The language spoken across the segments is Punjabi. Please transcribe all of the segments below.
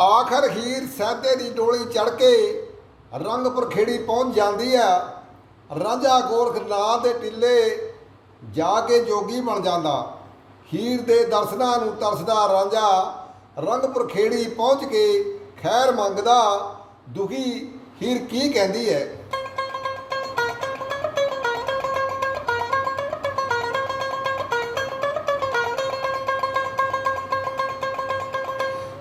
ਆਖਰ ਹੀਰ ਸੈਦੇ ਦੀ ਡੋਲੀ ਚੜ ਕੇ ਰੰਗਪੁਰ ਖੇੜੀ ਪਹੁੰਚ ਜਾਂਦੀ ਆ। ਰਾਂਝਾ ਗੋਰਖਨਾਥ ਦੇ ਟਿੱਲੇ ਜਾ ਕੇ ਜੋਗੀ ਬਣ ਜਾਂਦਾ। ਹੀਰ ਦੇ ਦਰਸ਼ਨਾਂ ਨੂੰ ਤਰਸਦਾ ਰਾਂਝਾ ਰੰਗਪੁਰ ਖੇੜੀ ਪਹੁੰਚ ਕੇ ਖੈਰ ਮੰਗਦਾ। ਦੁਖੀ ਹੀਰ ਕੀ ਕਹਿੰਦੀ ਹੈ?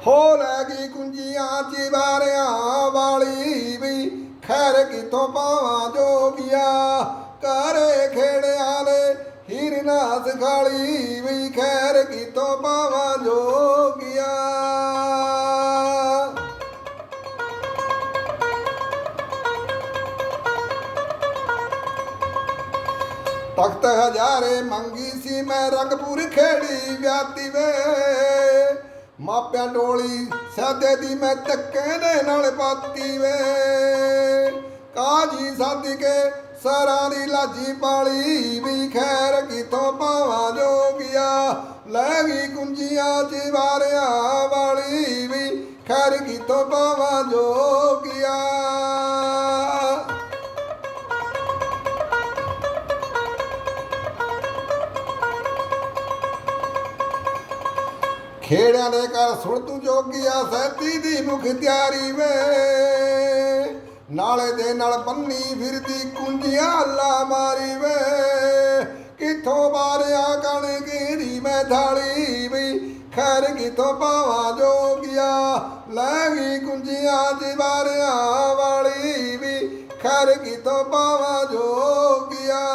ਹੋ ਲੈ ਗਈ ਕੁੰਜੀਆਂ ਚਿਵਾਰਿਆਂ ਵਾਲੀ ਵੀ, ਖੈਰ ਕਿਥੋਂ ਪਾਵਾਂ ਜੋਗਿਆ? ਕਰੇ ਖੇੜਿਆਂ ਨੇ ਹੀਰ ਖਾਲੀ ਵੀ, ਖੈਰ ਕਿਥੋਂ ਪਾਵਾਂ ਜੋਗਿਆ? ਤਖਤ ਹਜ਼ਾਰੇ ਮੰਗੀ ਸੀ ਮੈਂ ਰੰਗਪੁਰ ਖੇੜੀ ਵਿਆਤੀ ਵੇ। ਮਾਪਿਆਂ ਡੋਲੀ ਸਾਦੇ ਦੀ ਮੈਂ ਧੱਕੇ ਦੇ ਨਾਲ ਪਾਤੀ ਵੇ। ਕਾਜੀ ਸਾਦੀ ਕੇ ਸਰਾਂ ਦੀ ਲਾਜੀ ਪਾਲੀ ਵੀ ਖੈਰ ਕਿਥੋਂ ਪਾਵਾਂ ਜੋਗਿਆ। ਲੈ ਗਈ ਕੁੰਜੀਆਂ ਚ ਚਿਵਾਰਿਆਂ ਵਾਲੀ ਵੀ ਖੈਰ ਕਿਥੋਂ ਖੇੜਿਆਂ ਦੇ ਘਰ ਸੁਣ ਤੂੰ ਜੋਗਿਆ ਸੈਤੀ ਦੀ ਮੁਖ ਤਿਆਰੀ ਵੇ। ਨਾਲੇ ਦੇ ਨਾਲ ਬੰਨੀ ਫਿਰਦੀ ਕੁੰਜੀਆਂ ਲਾ ਮਾਰੀ ਵੇ। ਕਿੱਥੋਂ ਬਾਰਿਆ ਕਣ ਘੇਰੀ ਮੈਂ ਥਾਲੀ ਵੀ, ਖੈਰ ਕਿਥੋਂ ਪਾਵਾਂ ਜੋਗਿਆ। ਲੈ ਗਈ ਕੁੰਜੀਆਂ ਦੀਵਾਰਿਆਂ ਵਾਲੀ ਵੀ, ਖੈਰ ਕਿਥੋਂ ਪਾਵਾਂ ਜੋਗਿਆ।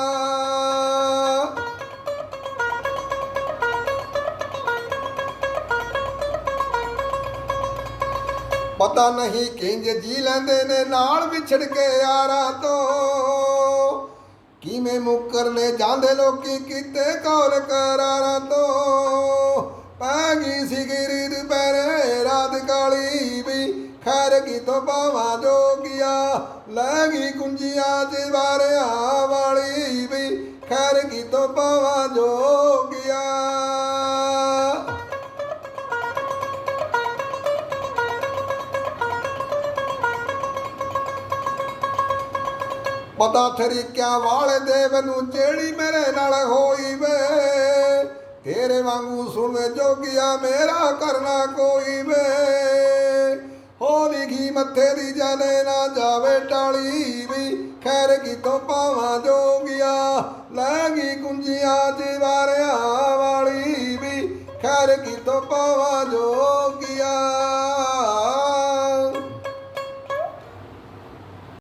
ਪਤਾ ਨਹੀਂ ਕਿੰਜ ਜੀ ਲੈਂਦੇ ਨੇ ਨਾਲ ਵਿਛੜ ਕੇ ਯਾਰਾਂ ਤੋਂ। ਕਿਵੇਂ ਮੁੱਕਰਨੇ ਜਾਂਦੇ ਲੋਕੀ ਕਿਤੇ ਕੌਲ ਕਰਾਰਾਂ ਤੋਂ। ਪੈ ਗਈ ਸੀ ਗਿਰੀ ਦੁਪਹਿਰੇ ਰਾਤ ਕਾਲੀ ਵੀ ਖੈਰ ਕਿਤੋਂ ਪਾਵਾਂ ਜੋਗਿਆ। ਲੈ ਗਈ ਕੁੰਜੀਆਂ ਜਿਵਾਰਿਆਂ ਵਾਲੀ ਵੀ ਖੈਰ ਕਿਤੋਂ ਪਾਵਾਂ ਜੋਗਿਆ। ਪਤਾ ਤਰੀਕਿਆਂ ਵਾਲੇ ਦੇਵ ਨੂੰ ਜਿਹੜੀ ਮੇਰੇ ਨਾਲ ਹੋਈ ਵੇ ਤੇਰੇ ਵਾਂਗੂ ਸੁਣਵੇ ਜੋਗਿਆ ਮੇਰਾ ਕਰਨਾ ਕੋਈ ਵੇ ਹੋ ਲਿਖੀ ਮੱਥੇ ਦੀ ਜਾਣੇ ਨਾ ਜਾਵੇ ਟਾਲੀ ਵੀ, ਖੈਰ ਕਿਤੋਂ ਪਾਵਾਂ ਜੋਗਿਆ ਲੈ ਗਈ ਕੁੰਜੀਆਂ ਦੀਵਾਰਿਆਂ ਵਾਲੀ ਵੀ, ਖੈਰ ਕਿਤੋਂ ਪਾਵਾਂ ਜੋ